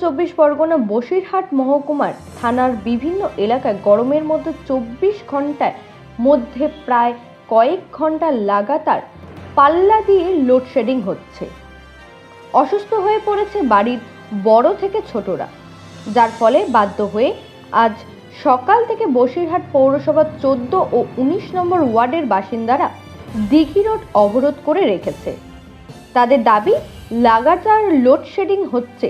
চব্বিশ পরগনা বসিরহাট মহকুমার থানার বিভিন্ন এলাকায় গরমের মধ্যে চব্বিশ ঘণ্টার মধ্যে প্রায় কয়েক ঘণ্টা লাগাতার পাল্লা দিয়ে লোডশেডিং হচ্ছে। অসুস্থ হয়ে পড়েছে বাড়ির বড় থেকে ছোটরা, যার ফলে বাধ্য হয়ে আজ সকাল থেকে বসিরহাট পৌরসভার চোদ্দ ও উনিশ নম্বর ওয়ার্ডের বাসিন্দারা দিঘি রোড অবরোধ করে রেখেছে। তাদের দাবি, লাগাতার লোডশেডিং হচ্ছে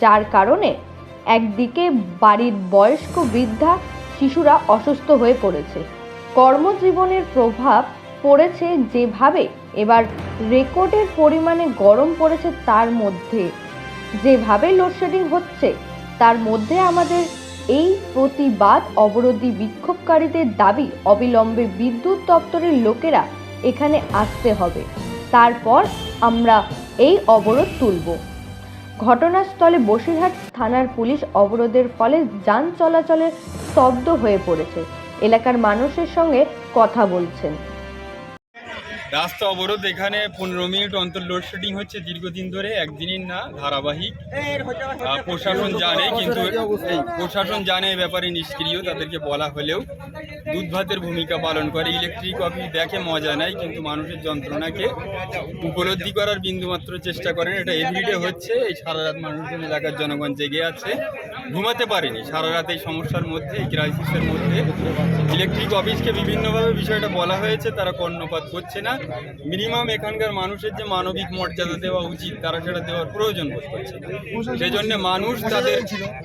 যার কারণে একদিকে বাড়ির বয়স্ক বৃদ্ধা শিশুরা অসুস্থ হয়ে পড়েছে। কর্মজীবনের প্রভাব পড়েছে যেভাবে এবার রেকর্ডের পরিমাণে গরম পড়েছে তার মধ্যে। যেভাবে লোডশেডিং হচ্ছে, তার মধ্যে আমাদের এই প্রতিবাদ অবরোধী বিক্ষোভকারীদের দাবি অবিলম্বে বিদ্যুৎ দপ্তরের লোকেরা এখানে আসতে হবে। তারপর আমরা এই অবরোধ তুলব। ঘটনাস্থলে বসিরহাট থানার পুলিশ অবরোধের ফলে যান চলাচলে স্তব্ধ হয়ে পড়েছে। এলাকার মানুষের সঙ্গে কথা বলছেন। রাস্তা অবরোধ এখানে পনেরো মিনিট অন্তর লোডশেডিং হচ্ছে দীর্ঘদিন ধরে, একদিনের না, ধারাবাহিক। প্রশাসন জানে, কিন্তু প্রশাসন জানে ব্যাপারে নিষ্ক্রিয়, তাদেরকে বলা হলেও। দুধ ভাতের ভূমিকা পালন করে। ইলেকট্রিক অফিস দেখে মজা নেয়, কিন্তু মানুষের যন্ত্রণাকে উপলব্ধি করার বিন্দুমাত্র চেষ্টা করেন। এটা এভরিডে হচ্ছে, এই সারা রাত মানুষজন এলাকার জনগণ জেগে আছে। ঘুমাতে পারেনি। সারা রাত এই সমস্যার মধ্যে, এই ক্রাইসিসের মধ্যে। ইলেকট্রিক অফিসকে বিভিন্নভাবে বিষয়টা বলা হয়েছে, তারা কর্ণপাত করছে না। মিনিমাম এখানকার মানুষের যে মানবিক মর্যাদা দেওয়া উচিত, তারা সেটা দেওয়ার প্রয়োজন বোধ করছে সেই জন্য মানুষ তাদের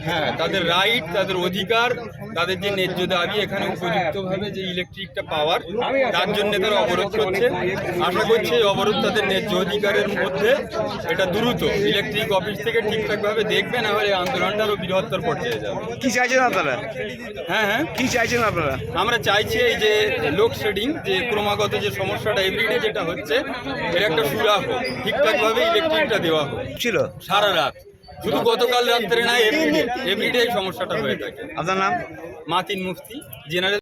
হ্যাঁ তাদের রাইট তাদের অধিকার, তাদের যে ন্যায্য দাবি এখানে উপযুক্তভাবে যে ইলেকট্রিকটা পাওয়ার তার জন্য তারা অবরোধ করছে। আশা করছি এই অবরোধ তাদের ন্যায্য অধিকারের মধ্যে এটা দ্রুত ইলেকট্রিক অফিস থেকে ঠিকঠাকভাবে দেখবে, না হলে আন্দোলনটা আরও বৃহত্তর পর্যায়ে যাবে। কি চাইছেন আপনারা? হ্যাঁ হ্যাঁ। কি চাইছেন আপনারা? আমরা চাইছি এই যে লোডশেডিং যে ক্রমাগত যে সমস্যাটা এভরিডে যেটা হচ্ছে এর একটা সুরাহ হোক ঠিকঠাকভাবে ইলেকট্রিকটা দেওয়া হোক। ছিল। সারা রাত। শুধু গতকাল রাত্রে না এভরিডে এভরিডে এই সমস্যাটা হয়ে থাকে। আপনার নাম? Matin Mufti general